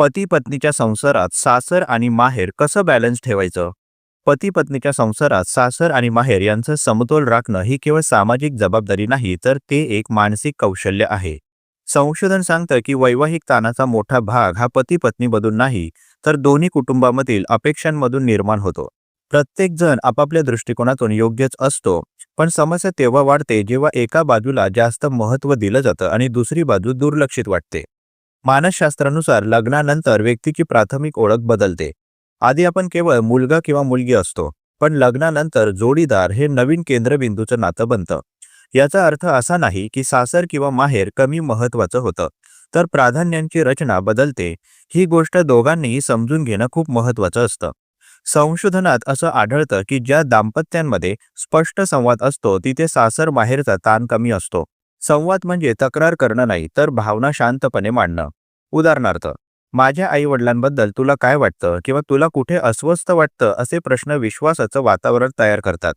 पती पत्नीच्या संसारात सासर आणि माहेर कसं बॅलन्स ठेवायचं? पती पत्नीच्या संसारात सासर आणि माहेर यांचं समतोल राखणं ही केवळ सामाजिक जबाबदारी नाही तर ते एक मानसिक कौशल्य आहे. संशोधन सांगतं की वैवाहिक ताणाचा मोठा भाग हा पती पत्नीमधून नाही तर दोन्ही कुटुंबामधील अपेक्षांमधून निर्माण होतो. प्रत्येक जण आपापल्या दृष्टिकोनातून योग्यच असतो पण समस्या तेव्हा वाढते जेव्हा एका बाजूला जास्त महत्त्व दिलं जातं आणि दुसरी बाजू दुर्लक्षित वाटते. मानसशास्त्रानुसार लग्नानंतर व्यक्तीची प्राथमिक ओळख बदलते. आधी आपण केवळ मुलगा किंवा मुलगी असतो पण लग्नानंतर जोडीदार हे नवीन केंद्रबिंदूचं नातं बनतं. याचा अर्थ असा नाही की सासर किंवा माहेर कमी महत्वाचं होतं तर प्राधान्यांची रचना बदलते. ही गोष्ट दोघांनीही समजून घेणं खूप महत्वाचं असतं. संशोधनात असं आढळतं की ज्या दाम्पत्यांमध्ये स्पष्ट संवाद असतो तिथे सासर माहेरचा ताण कमी असतो. संवाद म्हणजे तक्रार करणं नाही तर भावना शांतपणे मांडणं. उदाहरणार्थ माझ्या आई वडिलांबद्दल तुला काय वाटतं किंवा तुला कुठे अस्वस्थ वाटतं असे प्रश्न विश्वासाचं वातावरण तयार करतात.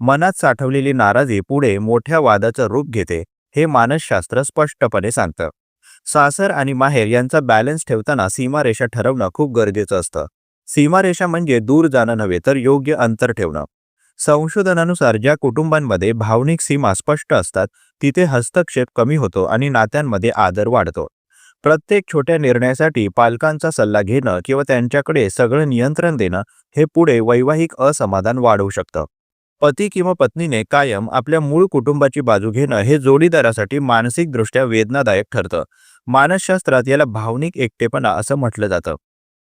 मनात साठवलेली नाराजी पुढे मोठ्या वादाचं रूप घेते हे मानसशास्त्र स्पष्टपणे सांगतं. सासर आणि माहेर यांचा बॅलन्स ठेवताना सीमारेषा ठरवणं खूप गरजेचं असतं. सीमारेषा म्हणजे दूर जाणं नव्हे तर योग्य अंतर ठेवणं. संशोधनानुसार ज्या कुटुंबांमध्ये भावनिक सीमा स्पष्ट असतात तिथे हस्तक्षेप कमी होतो आणि नात्यांमध्ये आदर वाढतो. प्रत्येक छोट्या निर्णयासाठी पालकांचा सल्ला घेणं किंवा त्यांच्याकडे सगळं नियंत्रण देणं हे पुढे वैवाहिक असमाधान वाढवू शकतं. पती किंवा पत्नीने कायम आपल्या मूळ कुटुंबाची बाजू घेणं हे जोडीदारासाठी मानसिकदृष्ट्या वेदनादायक ठरतं. मानसशास्त्रात याला भावनिक एकटेपणा असं म्हटलं जातं.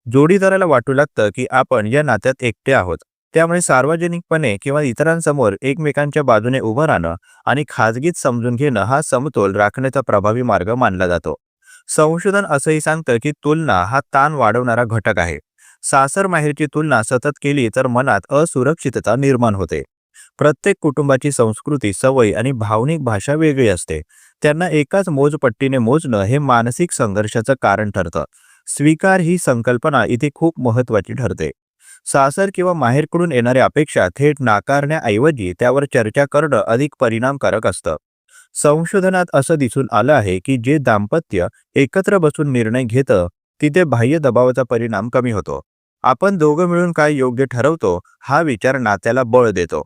जोडीदाराला वाटू लागतं की आपण या नात्यात एकटे आहोत. त्यामुळे सार्वजनिकपणे किंवा इतरांसमोर एकमेकांच्या बाजूने उभं राहणं आणि खाजगीत समजून घेणं हा समतोल राखण्याचा प्रभावी मार्ग मानला जातो. संशोधन असंही सांगतं की तुलना हा ताण वाढवणारा घटक आहे. सासर माहेरची तुलना सतत केली तर मनात असुरक्षितता निर्माण होते. प्रत्येक कुटुंबाची संस्कृती सवय आणि भावनिक भाषा वेगळी असते. त्यांना एकाच मोजपट्टीने मोजणं हे मानसिक संघर्षाचं कारण ठरतं. स्वीकार ही संकल्पना इथे खूप महत्वाची ठरते. सासर किंवा माहेरकडून येणाऱ्या अपेक्षा थेट नाकारण्याऐवजी त्यावर चर्चा करणं अधिक परिणामकारक असतं. संशोधनात असं दिसून आलं आहे की जे दाम्पत्य एकत्र बसून निर्णय घेतं तिथे बाह्य दबावाचा परिणाम कमी होतो. आपण दोघं मिळून काय योग्य ठरवतो हा विचार नात्याला बळ देतो.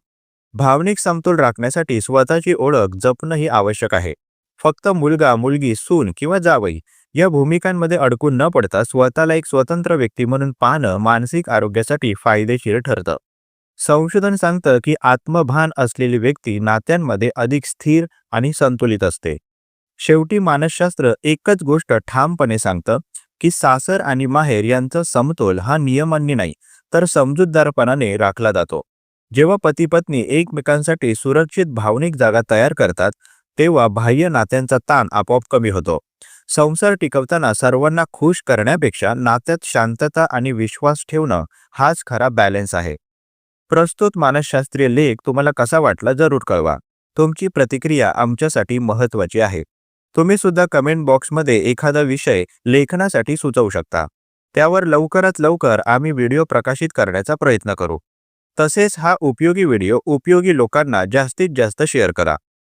भावनिक समतोल राखण्यासाठी स्वतःची ओळख जपणंही आवश्यक आहे. फक्त मुलगा मुलगी सून किंवा जावई या भूमिकांमध्ये अडकून न पडता स्वतःला एक स्वतंत्र व्यक्ती म्हणून पाहणं मानसिक आरोग्यासाठी फायदेशीर ठरतं. संशोधन सांगतं की आत्मभान असलेली व्यक्ती नात्यांमध्ये अधिक स्थिर आणि संतुलित असते. शेवटी मानसशास्त्र एकच गोष्ट ठामपणे सांगतं की सासर आणि माहेर यांचा समतोल हा नियमांनी नाही तर समजूतदारपणाने राखला जातो. जेव्हा पती पत्नी एकमेकांसाठी सुरक्षित भावनिक जागा तयार करतात तेव्हा बाह्य नात्यांचा ताण आपोआप कमी होतो. संसार टिकवताना सर्वांना खुश करण्यापेक्षा नात्यात शांतता आणि विश्वास ठेवणं हाच खरा बॅलन्स आहे. प्रस्तुत मानसशास्त्रीय लेख तुम्हाला कसा वाटला जरूर कळवा. तुमची प्रतिक्रिया आमच्यासाठी महत्वाची आहे. तुम्ही सुद्धा कमेंट बॉक्समध्ये एखादा विषय लेखनासाठी सुचवू शकता. त्यावर लवकरात लवकर आम्ही व्हिडिओ प्रकाशित करण्याचा प्रयत्न करू. तसेच हा उपयोगी व्हिडिओ उपयोगी लोकांना जास्तीत जास्त शेअर करा.